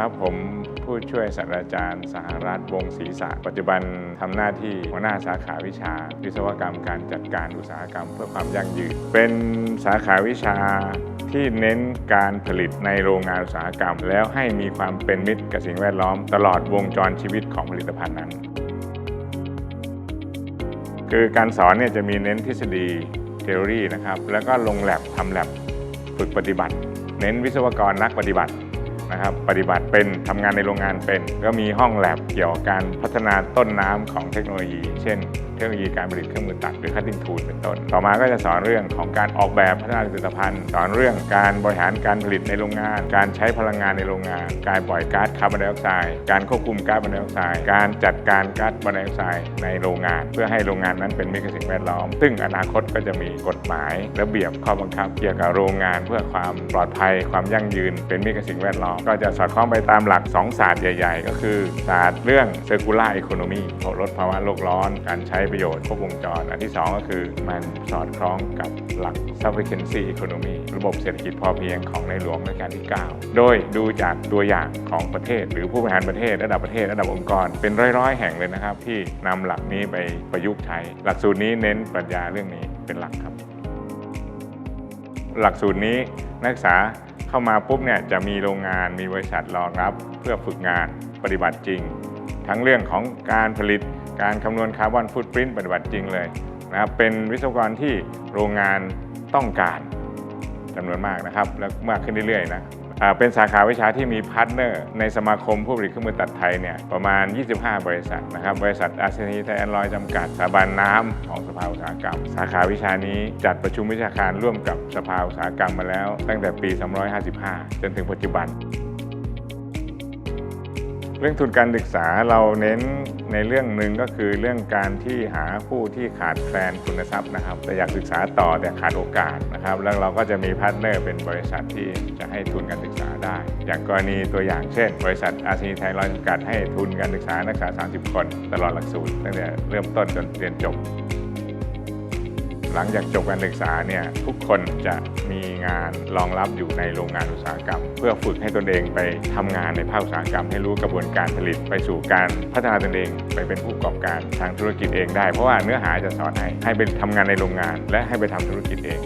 ครับผมผู้ช่วยศาสตราจารย์สหรัฐวงศรีษะปัจจุบันทำหน้าที่หัวหน้าสาขาวิชา วิศวกรรมการจัดการอุตสาหกรรมเพื่อความยั่งยืน เป็นสาขาวิชาที่เน้นการผลิตในโรงงานอุตสาหกรรม แล้วให้มีความเป็นมิตรกับสิ่งแวดล้อม ตลอดวงจรชีวิตของผลิตภัณฑ์นั้น คือการสอนเนี่ยจะมีเน้นทฤษฎี t h e o r y นะครับแล้วก็ลงแลบทำแลบฝึกปฏิบัติ เน้นวิศวกรนักปฏิบัติ นะครับปฏิบัติเป็นทำงานในโรงงานเป็น ก็มีห้องแลบเกี่ยวกับการพัฒนาต้นน้ำของเทคโนโลยี เช่น เทคโนโลยีการผลิตเครื่องมือตัดหรือ cutting tool เป็นต้น ต่อมาก็จะสอนเรื่องของการออกแบบพัฒนาผลิตภัณฑ์ สอนเรื่องการบริหารการผลิตในโรงงาน การใช้พลังงานในโรงงาน การปล่อยก๊าซคาร์บอนไดออกไซด์การควบคุมก๊าซคาร์บอนไดออกไซด์การจัดการก๊าซคาร์บอนไดออกไซด์ในโรงงาน เพื่อให้โรงงานนั้นเป็นมิตรกับสิ่งแวดล้อม ซึ่งอนาคตก็จะมีกฎหมาย ระเบียบข้อบังคับ เกี่ยวกับโรงงาน เพื่อความปลอดภัย ความยั่งยืน เป็นมิตรกับสิ่งแวดล้อมก็จะสอดคล้องไปตามหลัก 2 ศาสตร์ใหญ่ ๆ ก็คือศาสตร์เรื่อง circular economy ลดภาวะโลกร้อน การใช้ประโยชน์ครบวงจร อันที่ 2 ก็คือมันสอดคล้องกับหลัก sufficiency economy ระบบเศรษฐกิจพอเพียงของในหลวงรัชกาลที่ 9 โดยดูจากตัวอย่างของประเทศ หรือผู้บริหารประเทศระดับประเทศระดับองค์กร เป็นร้อยๆ แห่งเลยนะครับ ที่นำหลักนี้ไปประยุกต์ใช้ หลักสูตรนี้เน้นปรัชญาเรื่องนี้เป็นหลักครับ หลักสูตรนี้นักศึกษาเข้ามาปุ๊บเนี่ยจะมีโรงงานมีบริษัทรองรับ เพื่อฝึกงานปฏิบัติจริง ทั้งเรื่องของการผลิตการคำนวณคาร์บอนฟุตปรินต์ปฏิบัติจริงเลยนะครับเป็นวิศวกรที่โรงงานต้องการจำนวนมากนะครับ และมากขึ้นเรื่อยๆนะ เป็นสาขาวิชาที่มีพาร์ทเนอร์ในสมาคมผู้ผลิตเครื่องมือตัดไทยเนี่ยประมาณ 25 บริษัทนะครับบริษัทอาเซนีไทยแอนลอยจำกัดสถาบันน้ำของสภาอุตสาหกรรม สาขาวิชานี้จัดประชุมวิชาการร่วมกับสภาอุตสาหกรรมมาแล้ว ตั้งแต่ปี 2555จนถึงปัจจุบัน เรื่องทุนการศึกษาเราเน้นในเรื่องหนึ่งก็คือเรื่องการที่หาผู้ที่ขาดแคลนทุนทรัพย์นะครับ แต่อยากศึกษาต่อแต่ขาดโอกาสนะครับ แล้วเราก็จะมีพาร์ทเนอร์เป็นบริษัทที่จะให้ทุนการศึกษาได้ อย่างกรณีตัวอย่างเช่น บริษัทอาซีไทยรอยจำกัดให้ทุนการศึกษานักศึกษา 30 คน ตลอดหลักสูตรตั้งแต่เริ่มต้นจนเรียนจบ หลังจากจบการศึกษาเนี่ยทุกคนจะมีงานรองรับอยู่ในโรงงานอุตสาหกรรม เพื่อฝึกให้ตนเองไปทำงานในภาคอุตสาหกรรม ให้รู้กระบวนการผลิตไปสู่การพัฒนาตนเองไปเป็นผู้ประกอบการทางธุรกิจเองได้ เพราะว่าเนื้อหาจะสอนให้ให้ไปทำงานในโรงงาน และให้ไปทำธุรกิจเอง